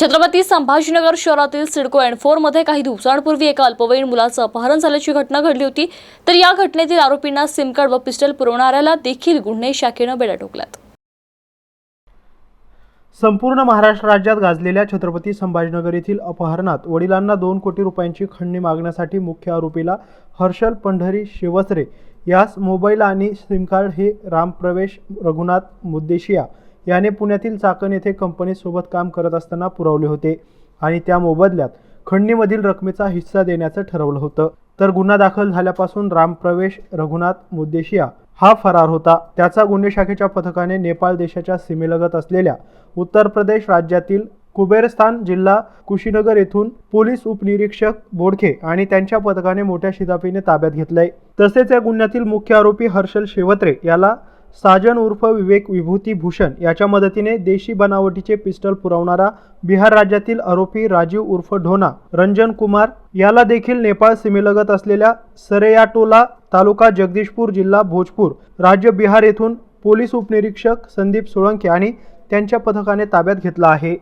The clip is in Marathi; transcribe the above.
छत्रपती संभाजीनगर शहरातील सिडको अँड फोरमध्ये काही दिवसांपूर्वी एका अल्पवयीन मुलाचं अपहरण झाल्याची घटना घडली होती. तर या घटनेतील आरोपींना सिम कार्ड व पिस्टल पुरवणाऱ्याला देखील गुन्हे शाखेनं बेड्या ठोकल्यात संपूर्ण महाराष्ट्र राज्यात गाजलेल्या छत्रपती संभाजीनगर येथील अपहरणात वडिलांना दोन कोटी रुपयांची खंडणी मागण्यासाठी मुख्य आरोपीला हर्षल पंढरी शिवसरे यास मोबाईल आणि सिम कार्ड हे रामप्रवेश रघुनाथ मुद्देशिया याने पुण्यातील चाकण येथे कंपनीसोबत काम करत असताना पुरवले होते आणि त्या मोबदल्यात खंडणीमधील रकमेचा हिस्सा देण्याचं ठरवलं होतं. तर गुन्हा दाखल झाल्यापासून रामप्रवेश रघुनाथ मुद्देशिया हा फरार होता. त्याचा गुन्हे शाखेच्या पथकाने नेपाळ देशाच्या सीमेलगत असलेल्या उत्तर प्रदेश राज्यातील कुबेरस्थान जिल्हा कुशीनगर येथून पोलीस उपनिरीक्षक बोडखे आणि त्यांच्या पथकाने मोठ्या शिताफीने ताब्यात घेतलंय. तसेच या गुन्ह्यातील मुख्य आरोपी हर्षल शेवत्रे याला साजन उर्फ विवेक विभूती भूषण याच्या मदतीने देशी बनावटीचे पिस्टल पुरवणारा बिहार राज्यातील आरोपी राजीव उर्फ ढोना रंजन कुमार याला देखील नेपाळ सीमेलगत असलेल्या सरेयाटोला तालुका जगदीशपूर जिल्हा भोजपूर राज्य बिहार येथून पोलीस उपनिरीक्षक संदीप सोळंके आणि त्यांच्या पथकाने ताब्यात घेतला आहे.